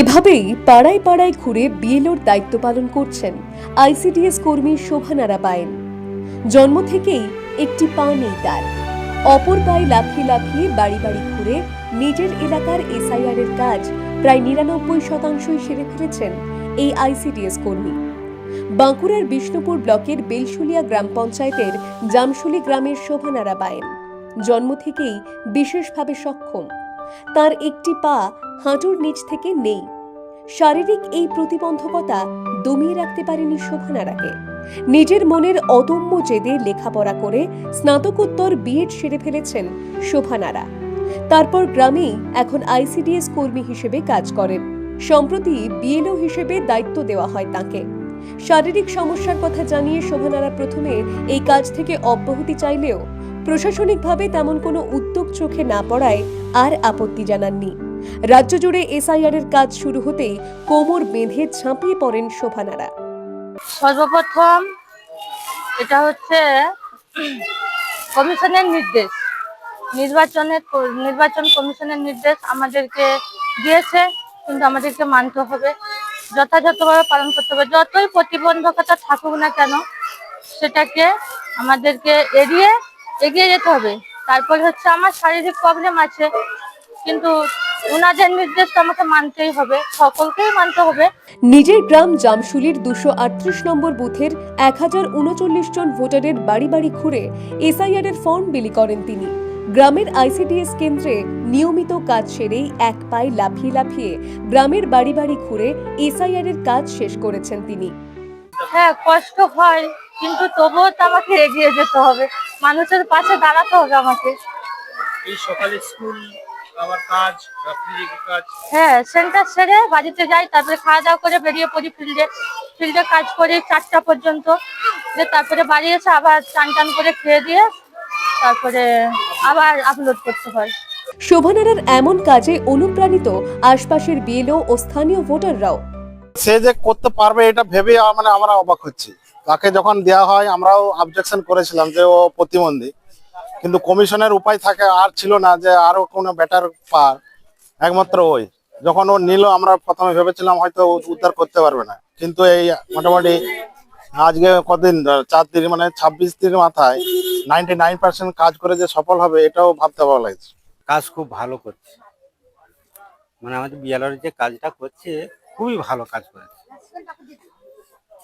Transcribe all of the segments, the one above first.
এভাবেই পাড়ায় পাড়ায় ঘুরে বিএলওর দায়িত্ব পালন করছেন আইসিডিএস কর্মী শোভানারা পায়েন জন্ম থেকেই একটি পা নেই তার। অপর পায়ে লাফিয়ে লাফিয়ে বাড়ি বাড়ি ঘুরে নিজের এলাকার এসআইআর এর কাজ প্রায় নিরানব্বই শতাংশই সেরে ফেলেছেন এই আইসিডিএস কর্মী। বাঁকুড়ার বিষ্ণুপুর ব্লকের বেলশুলিয়া গ্রাম পঞ্চায়েতের জামশুলি গ্রামের শোভানারা পায়েন জন্ম থেকেই বিশেষভাবে সক্ষম। তার একটি পা হাঁটুর নিচ থেকে নেই। শারীরিক এই প্রতিবন্ধকতা দমিয়ে রাখতে পারেনি শোভনারাকে নিজের মনের অদম্য জেদে লেখাপড়া করে স্নাতকোত্তর বিএড সেরে ফেলেছেন শোভানারা। তারপর গ্রামেই এখন আইসিডিএস কর্মী হিসেবে কাজ করেন। সম্প্রতি বিএলও হিসেবে দায়িত্ব দেওয়া হয় তাকে। শারীরিক সমস্যার কথা জানিয়ে শোভানারা প্রথমে এই কাজ থেকে অব্যাহতি চাইলেও প্রশাসনিকভাবে তেমন কোনো উদ্যোগ চোখে না পড়ায় আর আপত্তি জানাননি। রাজ্য জুড়ে এসআইআর এর কাজ শুরু হতেই কোমর বেঁধে ঝাঁপিয়ে পড়েন শোভানারা। সর্বপ্রথম এটা হচ্ছে কমিশনের নির্দেশ। নির্বাচনের নির্বাচন কমিশনের নির্দেশ আমাদেরকে দিয়েছে, কিন্তু আমাদেরকে মানতে হবে। যথাযথভাবে পালন করতে হবে। যতই প্রতিবন্ধকতা থাকুক না কেন, সেটাকে আমাদেরকে এড়িয়ে এগিয়ে যেতে হবে। তারপরে হচ্ছে আমার শারীরিক প্রবলেম আছে, কিন্তু ওনাদের নির্দেশ তো আমাকে মানতেই হবে সকলকেই মানতে হবে। নিজের গ্রাম জামশুলির দুশো আটত্রিশ নম্বর বুথের এক হাজার উনচল্লিশ জন ভোটারের বাড়ি বাড়ি ঘুরে এসআইআর এর ফর্ম বিলি করেন তিনি। গ্রামের আইসিডিএস কেন্দ্রে নিয়মিত কাজ সেরেই এক পায়ে লাফিয়ে লাফিয়ে গ্রামের বাড়ি বাড়ি ঘুরে এসআইআর এর কাজ শেষ করেছেন তিনি। হ্যাঁ কষ্ট হয় কিন্তু তবুও তো আমাকে এগিয়ে যেতে হবে। মানুষের পাশে দাঁড়াতে হবে আমাকে। এই সকালে স্কুল আবার কাজ কাজ। হ্যাঁ সেন্টার সেরে বাড়িতে যাই তারপরে খাওয়া দাওয়া করে বেরিয়ে পড়ি ফিল্ডে। ফিল্ডে কাজ করি চারটা পর্যন্ত। তারপরে বাড়ি এসে আবার চান টান করে খেয়ে দিয়ে তারপরে আবার আপলোড করতে হয়। শোভনারার এমন কাজে অনুপ্রাণিত আশপাশের বিএলও ও স্থানীয় ভোটাররাও। সে যে করতে পারবে এটা ভেবে মানে আমরা অবাক হচ্ছি। তাকে যখন দেওয়া হয় আমরাও অবজেকশন করেছিলাম যে ও প্রতিবন্ধী। কিন্তু কমিশনের উপায় থাকে আর ছিল না যে আরও কোনো বেটার পার একমাত্র ওই। যখন ও নিল আমরা প্রথমে ভেবেছিলাম হয়তো ও উদ্ধার করতে পারবে না। কিন্তু এই মোটামুটি আজকে কদিন চার দিন মানে ছাব্বিশ দিনের মাথায় নাইনটি নাইন পার্সেন্ট কাজ করে যে সফল হবে এটাও ভাবতে ভালো লাগছে। কাজ খুব ভালো করছে। মানে আমাদের বিয়ালার যে কাজটা করছে খুবই ভালো কাজ করেছে।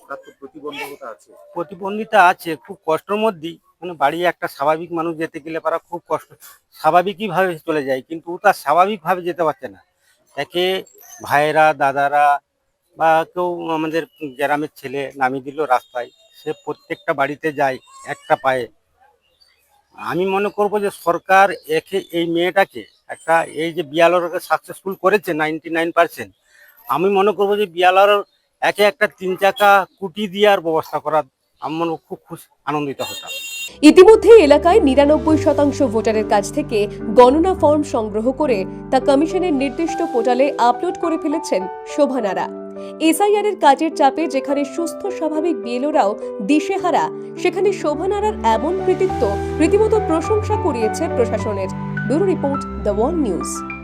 তার তো প্রতিবন্ধকতা আছে। প্রতিবন্ধিতা আছে খুব কষ্টের মধ্যেই। মানে বাড়ি একটা স্বাভাবিক মানুষ যেতে গেলে পারা খুব কষ্ট। স্বাভাবিকই ভাবে চলে যায়, কিন্তু তার স্বাভাবিকভাবে যেতে পারছে না। একে ভাইয়েরা, দাদারা বা কেউ আমাদের গ্রামের ছেলে নামিয়ে দিল রাস্তায়, সে প্রত্যেকটা বাড়িতে যায় একটা পায়ে। আমি মনে করব যে সরকার একে, এই মেয়েটাকে একটা, এই যে বিয়ালরকে সাকসেসফুল করেছে নাইনটি নাইন পার্সেন্ট আমি মনে করব যে বিয়ালর একে একটা তিন চাকা কুটি দেওয়ার ব্যবস্থা করা আমি মনে খুব খুশি, আনন্দিত হতাম। ইতিমধ্যে এলাকায় নিরানব্বই শতাংশ ভোটারের কাছ থেকে গণনা ফর্ম সংগ্রহ করে তা কমিশনের নির্দিষ্ট পোর্টালে আপলোড করে ফেলেছেন শোভানারা। এসআইআর এর কাজের চাপে যেখানে সুস্থ স্বাভাবিক বিএলওরাও দিশেহারা, সেখানে শোভানারার এমন কৃতিত্ব রীতিমতো প্রশংসা কুড়িয়েছে প্রশাসনের। Bureau report The One News.